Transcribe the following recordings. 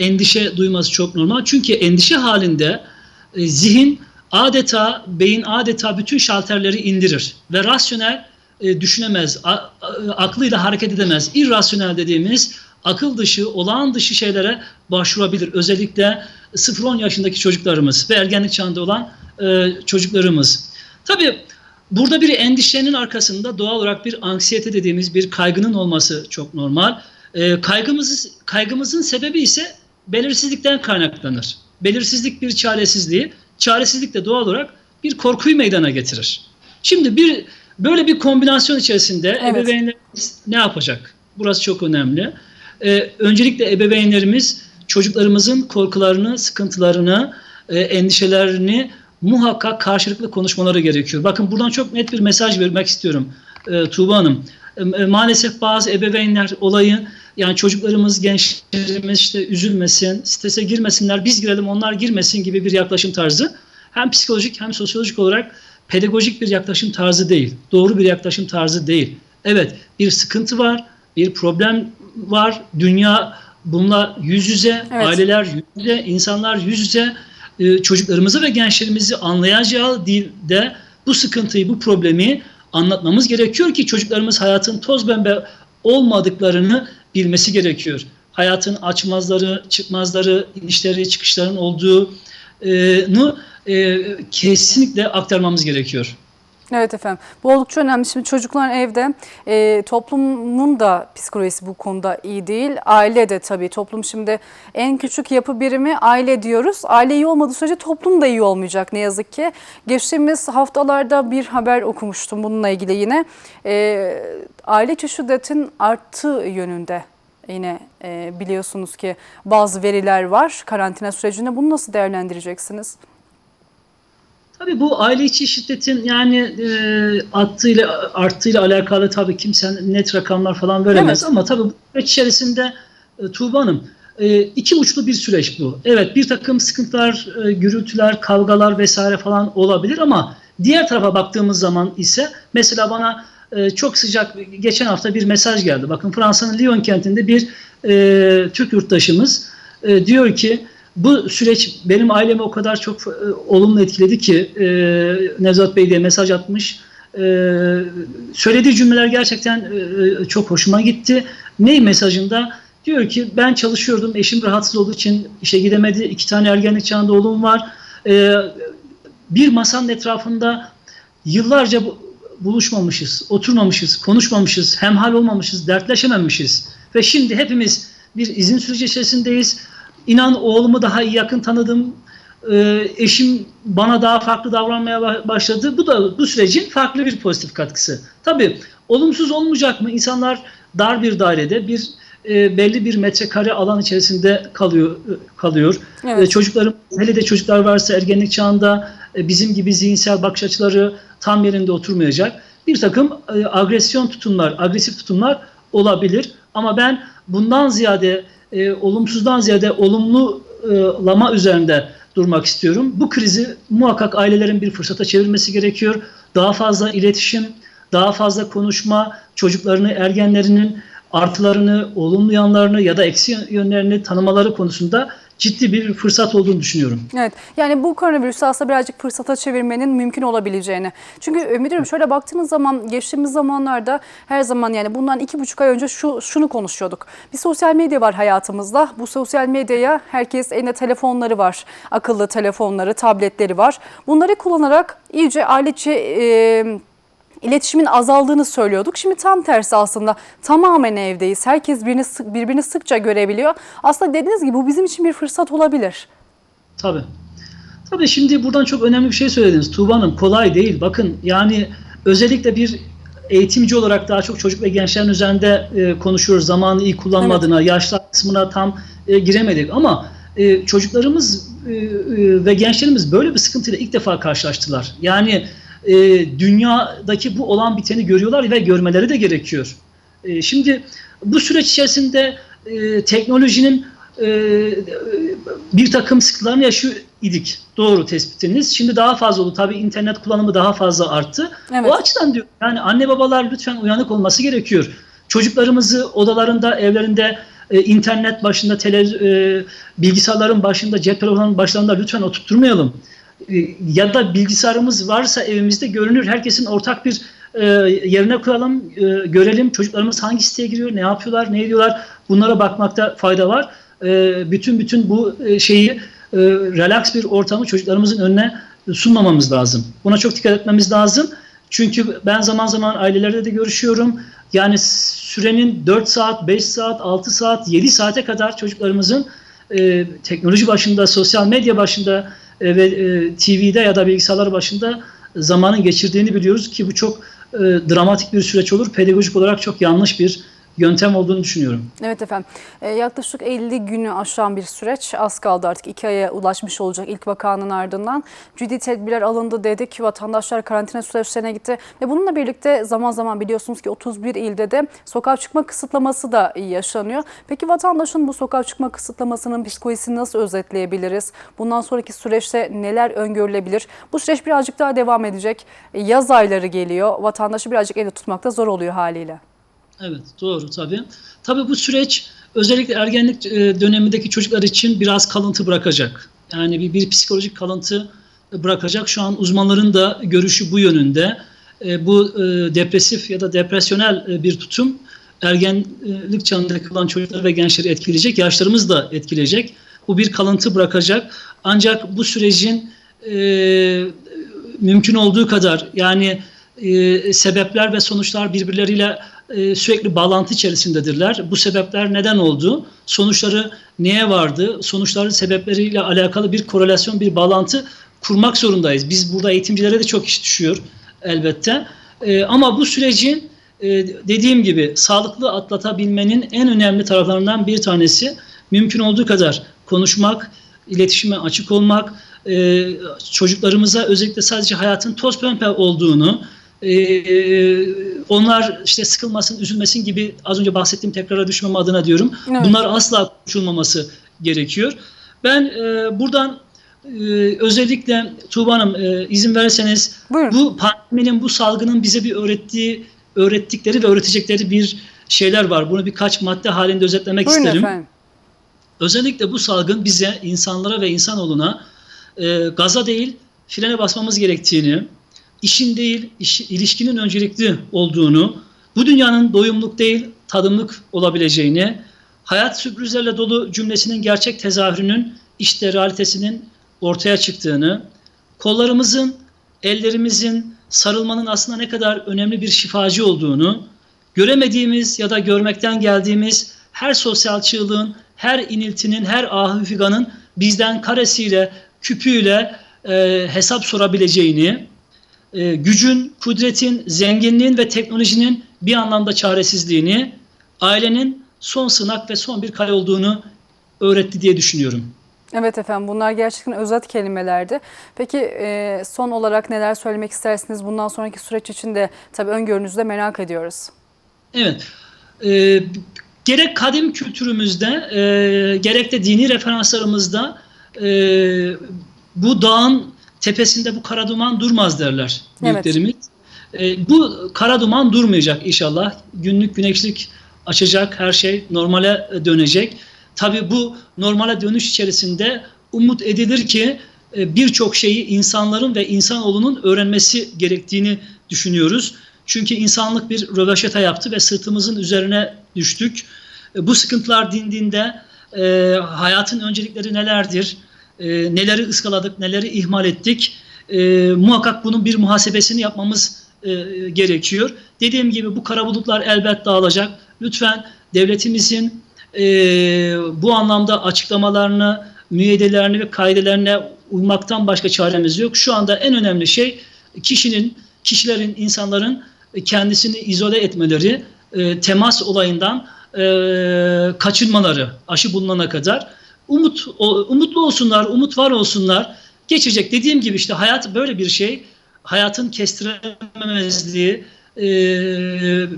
endişe duyması çok normal. Çünkü endişe halinde e, zihin adeta, beyin adeta bütün şalterleri indirir ve rasyonel e, düşünemez, aklıyla hareket edemez. İrrasyonel dediğimiz akıl dışı, olağan dışı şeylere başvurabilir. Özellikle 0-10 yaşındaki çocuklarımız ve ergenlik çağında olan e, çocuklarımız. Tabii burada bir endişenin arkasında doğal olarak bir anksiyete dediğimiz bir kaygının olması çok normal. Kaygımız, kaygımızın sebebi ise belirsizlikten kaynaklanır. Belirsizlik bir çaresizliği, çaresizlik de doğal olarak bir korkuyu meydana getirir. Şimdi bir böyle bir kombinasyon içerisinde Evet. ebeveynlerimiz ne yapacak? Burası çok önemli. Ee, öncelikle ebeveynlerimiz çocuklarımızın korkularını, sıkıntılarını, e, endişelerini muhakkak karşılıklı konuşmaları gerekiyor. Bakın buradan çok net bir mesaj vermek istiyorum e, Tuğba Hanım. E, maalesef bazı ebeveynler olayı yani çocuklarımız, gençlerimiz işte üzülmesin, strese girmesinler, biz girelim onlar girmesin gibi bir yaklaşım tarzı hem psikolojik hem sosyolojik olarak pedagojik bir yaklaşım tarzı değil. Doğru bir yaklaşım tarzı değil. Evet bir sıkıntı var, bir problem var. Dünya bununla yüz yüze, Evet. aileler yüz yüze, insanlar yüz yüze e, çocuklarımızı ve gençlerimizi anlayacağı dilde bu sıkıntıyı, bu problemi anlatmamız gerekiyor ki çocuklarımız hayatın toz pembe olmadıklarını bilmesi gerekiyor. Hayatın açmazları, çıkmazları, inişleri, çıkışların olduğunu e, kesinlikle aktarmamız gerekiyor. Evet efendim. Bu oldukça önemli. Şimdi çocuklar evde, e, toplumun da psikolojisi bu konuda iyi değil. Aile de tabii. Toplum şimdi en küçük yapı birimi aile diyoruz. Aile iyi olmadığı sürece toplum da iyi olmayacak ne yazık ki. Geçtiğimiz haftalarda bir haber okumuştum bununla ilgili yine. E, aile içi şiddetin arttığı yönünde. Yine e, biliyorsunuz ki bazı veriler var karantina sürecinde. Bunu nasıl değerlendireceksiniz? Tabii bu aile içi şiddetin yani e, attığıyla arttığıyla alakalı tabii kimse net rakamlar falan veremez Evet. ama tabii bu süreç içerisinde e, Tuğba Hanım e, iki uçlu bir süreç bu. Evet bir takım sıkıntılar, e, gürültüler, kavgalar vesaire falan olabilir ama diğer tarafa baktığımız zaman ise mesela bana e, çok sıcak geçen hafta bir mesaj geldi. Bakın Fransa'nın Lyon kentinde bir e, Türk yurttaşımız e, diyor ki bu süreç benim ailemi o kadar çok e, olumlu etkiledi ki e, Nevzat Bey diye mesaj atmış. E, söylediği cümleler gerçekten e, çok hoşuma gitti. Ne mesajında? Diyor ki ben çalışıyordum, eşim rahatsız olduğu için işe gidemedi. İki tane ergenlik çağında oğlum var. E, bir masanın etrafında yıllarca bu- buluşmamışız, oturmamışız, konuşmamışız, hemhal olmamışız, dertleşememişiz. Ve şimdi hepimiz bir izin süreci içerisindeyiz. İnan oğlumu daha yakın tanıdım. Ee, eşim bana daha farklı davranmaya ba- başladı. Bu da bu sürecin farklı bir pozitif katkısı. Tabii olumsuz olmayacak mı? İnsanlar dar bir dairede bir e, belli bir metrekare alan içerisinde kalıyor kalıyor. Evet. E, çocuklarım hele de çocuklar varsa ergenlik çağında e, bizim gibi zihinsel bakış açıları tam yerinde oturmayacak. Bir takım e, agresyon tutumlar, agresif tutumlar olabilir. Ama ben bundan ziyade e, olumsuzdan ziyade olumlulama üzerinde durmak istiyorum. Bu krizi muhakkak ailelerin bir fırsata çevirmesi gerekiyor. Daha fazla iletişim, daha fazla konuşma, çocuklarını, ergenlerinin artılarını, olumlu yanlarını ya da eksi yönlerini tanımaları konusunda ciddi bir fırsat olduğunu düşünüyorum. Evet yani bu koronavirüsü aslında birazcık fırsata çevirmenin mümkün olabileceğini. Çünkü müdürüm şöyle baktığınız zaman geçtiğimiz zamanlarda her zaman yani bundan iki buçuk ay önce şu şunu konuşuyorduk. Bir sosyal medya var hayatımızda. Bu sosyal medyaya herkes elinde telefonları var. Akıllı telefonları, tabletleri var. Bunları kullanarak iyice ailece e, iletişimin azaldığını söylüyorduk. Şimdi tam tersi aslında tamamen evdeyiz. Herkes birini, sık- birbirini sıkça görebiliyor. Aslında dediğiniz gibi bu bizim için bir fırsat olabilir. Tabii. Tabii şimdi buradan çok önemli bir şey söylediniz Tuğba Hanım. Kolay değil. Bakın yani özellikle bir eğitimci olarak daha çok çocuk ve gençlerin üzerinde e, konuşuyoruz. Zamanı iyi kullanma Evet. yaşlar kısmına tam e, giremedik. Ama e, çocuklarımız e, e, ve gençlerimiz böyle bir sıkıntıyla ilk defa karşılaştılar. Yani e, dünyadaki bu olan biteni görüyorlar ve görmeleri de gerekiyor. E, şimdi bu süreç içerisinde e, teknolojinin e, bir takım sıkıntılarını yaşıyor idik. Doğru tespitiniz. Şimdi daha fazla oldu. Tabii internet kullanımı daha fazla arttı. Evet. O açıdan diyor yani anne babalar lütfen uyanık olması gerekiyor. Çocuklarımızı odalarında, evlerinde e, internet başında, televiz- e, bilgisayarların başında, cep telefonlarının başlarında lütfen oturtturmayalım. E, ya da bilgisayarımız varsa evimizde görünür. Herkesin ortak bir e, yerine koyalım, e, görelim çocuklarımız hangi siteye giriyor, ne yapıyorlar, ne ediyorlar. Bunlara bakmakta fayda var. Bütün bütün bu şeyi relax bir ortamı çocuklarımızın önüne sunmamamız lazım. Buna çok dikkat etmemiz lazım. Çünkü ben zaman zaman ailelerle de görüşüyorum. Yani sürenin 4 saat, 5 saat, 6 saat, 7 saate kadar çocuklarımızın e, teknoloji başında, sosyal medya başında ve e, TV'de ya da bilgisayarlar başında zamanın geçirdiğini biliyoruz ki bu çok e, dramatik bir süreç olur. Pedagojik olarak çok yanlış bir yöntem olduğunu düşünüyorum. Evet efendim. E, yaklaşık 50 günü aşan bir süreç. Az kaldı artık 2 aya ulaşmış olacak ilk vakanın ardından. Ciddi tedbirler alındı dedik. Vatandaşlar karantina süreçlerine gitti. Ve bununla birlikte zaman zaman biliyorsunuz ki 31 ilde de sokağa çıkma kısıtlaması da yaşanıyor. Peki vatandaşın bu sokağa çıkma kısıtlamasının psikolojisini nasıl özetleyebiliriz? Bundan sonraki süreçte neler öngörülebilir? Bu süreç birazcık daha devam edecek. Yaz ayları geliyor. Vatandaşı birazcık elde tutmakta zor oluyor haliyle. Evet doğru tabii. Tabii bu süreç özellikle ergenlik e, dönemindeki çocuklar için biraz kalıntı bırakacak. Yani bir, bir psikolojik kalıntı bırakacak. Şu an uzmanların da görüşü bu yönünde. E, bu e, depresif ya da depresyonel bir tutum ergenlik çağındaki olan çocukları ve gençleri etkileyecek. Yaşlarımız da etkileyecek. Bu bir kalıntı bırakacak. Ancak bu sürecin e, mümkün olduğu kadar yani e, sebepler ve sonuçlar birbirleriyle e, sürekli bağlantı içerisindedirler. Bu sebepler neden oldu? Sonuçları neye vardı? Sonuçların sebepleriyle alakalı bir korelasyon, bir bağlantı kurmak zorundayız. Biz burada eğitimcilere de çok iş düşüyor elbette. E, ama bu sürecin e, dediğim gibi sağlıklı atlatabilmenin en önemli taraflarından bir tanesi mümkün olduğu kadar konuşmak, iletişime açık olmak, e, çocuklarımıza özellikle sadece hayatın toz pembe olduğunu, ee, onlar işte sıkılmasın, üzülmesin gibi az önce bahsettiğim tekrara düşmeme adına diyorum. Evet. Bunlar asla konuşulmaması gerekiyor. Ben e, buradan e, özellikle Tuğba Hanım e, izin verirseniz Buyurun. bu pandeminin, bu salgının bize bir öğrettiği, öğrettikleri ve öğretecekleri bir şeyler var. Bunu birkaç madde halinde özetlemek Buyurun isterim. efendim. Özellikle bu salgın bize, insanlara ve insanoğluna e, gaza değil, frene basmamız gerektiğini, işin değil, iş, ilişkinin öncelikli olduğunu, bu dünyanın doyumluk değil, tadımlık olabileceğini, hayat sürprizlerle dolu cümlesinin gerçek tezahürünün, işte realitesinin ortaya çıktığını, kollarımızın, ellerimizin sarılmanın aslında ne kadar önemli bir şifacı olduğunu, göremediğimiz ya da görmekten geldiğimiz her sosyal çığlığın, her iniltinin, her ahı figanın bizden karesiyle, küpüyle e, hesap sorabileceğini, e, gücün, kudretin, zenginliğin ve teknolojinin bir anlamda çaresizliğini, ailenin son sınak ve son bir kale olduğunu öğretti diye düşünüyorum. Evet efendim bunlar gerçekten özet kelimelerdi. Peki e, son olarak neler söylemek istersiniz? Bundan sonraki süreç için de tabii öngörünüzü de merak ediyoruz. Evet. E, gerek kadim kültürümüzde e, gerek de dini referanslarımızda e, bu dağın tepesinde bu kara duman durmaz derler Evet. büyüklerimiz. E, bu kara duman durmayacak inşallah. Günlük güneşlik açacak, her şey normale dönecek. Tabii bu normale dönüş içerisinde umut edilir ki e, birçok şeyi insanların ve insanoğlunun öğrenmesi gerektiğini düşünüyoruz. Çünkü insanlık bir röveşata yaptı ve sırtımızın üzerine düştük. E, Bu sıkıntılar dindiğinde e, hayatın öncelikleri nelerdir? E, neleri ıskaladık, neleri ihmal ettik? E, muhakkak bunun bir muhasebesini yapmamız e, gerekiyor. Dediğim gibi bu kara bulutlar elbet dağılacak. Lütfen devletimizin e, bu anlamda açıklamalarını, müeydelerini ve kaidelerine uymaktan başka çaremiz yok. Şu anda en önemli şey kişinin, kişilerin, insanların kendisini izole etmeleri, e, temas olayından e, kaçınmaları aşı bulunana kadar. Umut umutlu olsunlar, umut var olsunlar. Geçecek. Dediğim gibi işte hayat böyle bir şey. Hayatın kestirememezliği, e,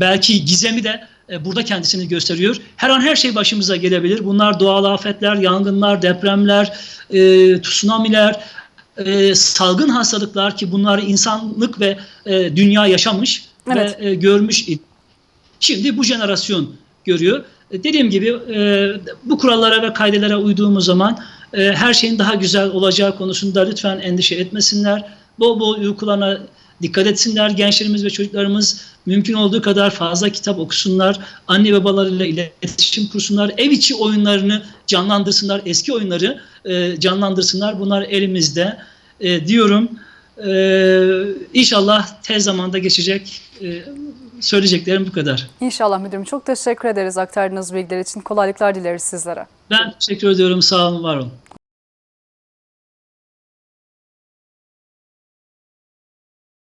belki gizemi de e, burada kendisini gösteriyor. Her an her şey başımıza gelebilir. Bunlar doğal afetler, yangınlar, depremler, e, tsunamiler, e, salgın hastalıklar ki bunları insanlık ve e, dünya yaşamış Evet. ve e, görmüş. Şimdi bu jenerasyon görüyor. E, Dediğim gibi e, bu kurallara ve kaidelere uyduğumuz zaman e, her şeyin daha güzel olacağı konusunda lütfen endişe etmesinler. Bol bol uykularına dikkat etsinler. Gençlerimiz ve çocuklarımız mümkün olduğu kadar fazla kitap okusunlar. Anne babalarıyla iletişim kursunlar. Ev içi oyunlarını canlandırsınlar. Eski oyunları e, canlandırsınlar. Bunlar elimizde e, diyorum. E, inşallah tez zamanda geçecek. E, söyleyeceklerim bu kadar. İnşallah müdürüm. Çok teşekkür ederiz aktardığınız bilgiler için. Kolaylıklar dileriz sizlere. Ben teşekkür ediyorum. Sağ olun, var olun.